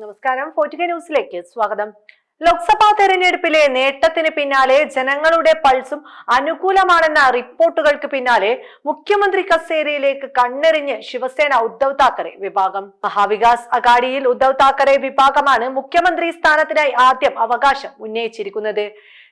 നമസ്കാരം. ഫോർട്ടിക ന്യൂസിലേക്ക് സ്വാഗതം. ലോക്സഭാ തെരഞ്ഞെടുപ്പിലെ നേട്ടത്തിന് പിന്നാലെ ജനങ്ങളുടെ പൾസും അനുകൂലമാണെന്ന റിപ്പോർട്ടുകൾക്ക് പിന്നാലെ മുഖ്യമന്ത്രി കസേരയിലേക്ക് കണ്ണെറിഞ്ഞ് ശിവസേന ഉദ്ധവ് താക്കറെ വിഭാഗം. മഹാവികാസ് അഗാഡിയിൽ ഉദ്ധവ് താക്കറെ വിഭാഗമാണ് മുഖ്യമന്ത്രി സ്ഥാനത്തിനായി ആദ്യം അവകാശം ഉന്നയിച്ചിരിക്കുന്നത്.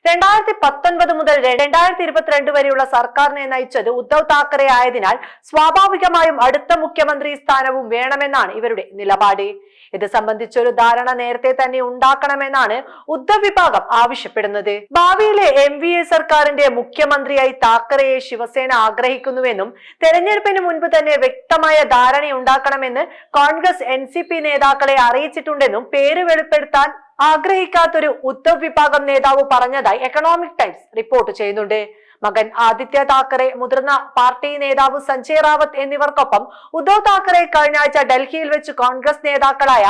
രണ്ടായിരത്തി പത്തൊൻപത് മുതൽ രണ്ടായിരത്തി ഇരുപത്തിരണ്ട് വരെയുള്ള സർക്കാരിനെ നയിച്ചത് ഉദ്ധവ് താക്കറെ ആയതിനാൽ സ്വാഭാവികമായും അടുത്ത മുഖ്യമന്ത്രി സ്ഥാനവും വേണമെന്നാണ് ഇവരുടെ നിലപാട്. ഇത് സംബന്ധിച്ചൊരു ധാരണ നേരത്തെ തന്നെ ഉണ്ടാക്കണമെന്നാണ് ഉദ്ധവ് വിഭാഗം ആവശ്യപ്പെടുന്നത്. ഭാവിയിലെ എം വി എ സർക്കാരിന്റെ മുഖ്യമന്ത്രിയായി താക്കറെയെ ശിവസേന ആഗ്രഹിക്കുന്നുവെന്നും തെരഞ്ഞെടുപ്പിന് മുൻപ് തന്നെ വ്യക്തമായ ധാരണയുണ്ടാക്കണമെന്ന് കോൺഗ്രസ് എൻ നേതാക്കളെ അറിയിച്ചിട്ടുണ്ടെന്നും പേര് വെളിപ്പെടുത്താൻ ആഗ്രഹിക്കാത്തൊരു ഉദ്ധവ് വിഭാഗം നേതാവ് പറഞ്ഞതായി എക്കണോമിക് ടൈംസ് റിപ്പോർട്ട് ചെയ്യുന്നുണ്ട്. മകൻ ആദിത്യ താക്കറെ മുതിർന്ന പാർട്ടി നേതാവ് സഞ്ജയ് റാവത്ത് എന്നിവർക്കൊപ്പം ഉദ്ധവ് താക്കറെ കഴിഞ്ഞ ആഴ്ച ഡൽഹിയിൽ വെച്ച് കോൺഗ്രസ് നേതാക്കളായ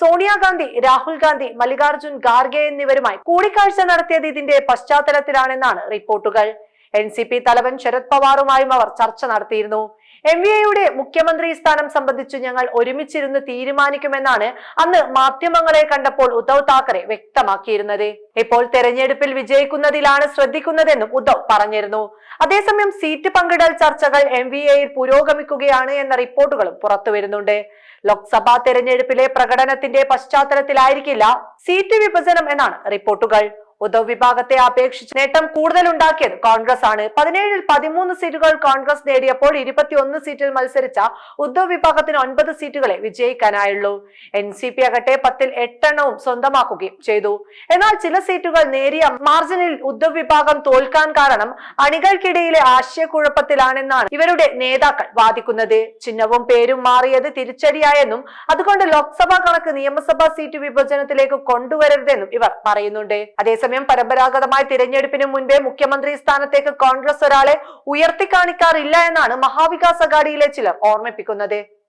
സോണിയാഗാന്ധി രാഹുൽ ഗാന്ധി മല്ലികാർജുൻ ഖാർഗെ എന്നിവരുമായി കൂടിക്കാഴ്ച നടത്തിയത് ഇതിന്റെ പശ്ചാത്തലത്തിലാണെന്നാണ് റിപ്പോർട്ടുകൾ. എൻ സി പി തലവൻ ശരത് പവാറുമായും അവർ ചർച്ച നടത്തിയിരുന്നു. എം വി എയുടെ മുഖ്യമന്ത്രി സ്ഥാനം സംബന്ധിച്ച് ഞങ്ങൾ ഒരുമിച്ചിരുന്ന് തീരുമാനിക്കുമെന്നാണ് അന്ന് മാധ്യമങ്ങളെ കണ്ടപ്പോൾ ഉദ്ധവ് താക്കറെ വ്യക്തമാക്കിയിരുന്നത്. ഇപ്പോൾ തെരഞ്ഞെടുപ്പിൽ വിജയിക്കുന്നതിലാണ് ശ്രദ്ധിക്കുന്നതെന്നും ഉദ്ധവ് പറഞ്ഞിരുന്നു. അതേസമയം സീറ്റ് പങ്കിടൽ ചർച്ചകൾ എം വി എയിൽ പുരോഗമിക്കുകയാണ് എന്ന റിപ്പോർട്ടുകളും പുറത്തുവരുന്നുണ്ട് ലോക്സഭാ തെരഞ്ഞെടുപ്പിലെ പ്രകടനത്തിന്റെ പശ്ചാത്തലത്തിലായിരിക്കില്ല സീറ്റ് വിഭജനം എന്നാണ് റിപ്പോർട്ടുകൾ. ഉദ്ധവ് വിഭാഗത്തെ അപേക്ഷിച്ച് നേട്ടം കൂടുതൽ ഉണ്ടാക്കിയത് കോൺഗ്രസ് ആണ് പതിനേഴിൽ പതിമൂന്ന് സീറ്റുകൾ കോൺഗ്രസ് നേടിയപ്പോൾ ഇരുപത്തിയൊന്ന് സീറ്റിൽ മത്സരിച്ച ഉദ്ധവ് വിഭാഗത്തിന് ഒൻപത് സീറ്റുകളെ വിജയിക്കാനായുള്ളൂ. എൻ സി പി ആകട്ടെ പത്തിൽ എട്ടെണ്ണവും സ്വന്തമാക്കുകയും ചെയ്തു. എന്നാൽ ചില സീറ്റുകൾ നേരിയ മാർജിനിൽ ഉദ്ധവ് വിഭാഗം തോൽക്കാൻ കാരണം അണികൾക്കിടയിലെ ആശയക്കുഴപ്പത്തിലാണെന്നാണ് ഇവരുടെ നേതാക്കൾ വാദിക്കുന്നത്. ചിഹ്നവും പേരും മാറിയത് തിരിച്ചടിയായെന്നും അതുകൊണ്ട് ലോക്സഭാ കണക്ക് നിയമസഭാ സീറ്റ് വിഭജനത്തിലേക്ക് കൊണ്ടുവരരുതെന്നും ഇവർ പറയുന്നുണ്ട്. അതേസമയം പരമ്പരാഗതമായ തിരഞ്ഞെടുപ്പിന് മുൻപേ മുഖ്യമന്ത്രി സ്ഥാനത്തേക്ക് കോൺഗ്രസ് ഒരാളെ ഉയർത്തിക്കാണിക്കാറില്ല എന്നാണ് മഹാവികാസ് അഗാഡിയിലെ ചിലർ ഓർമ്മിപ്പിക്കുന്നത്.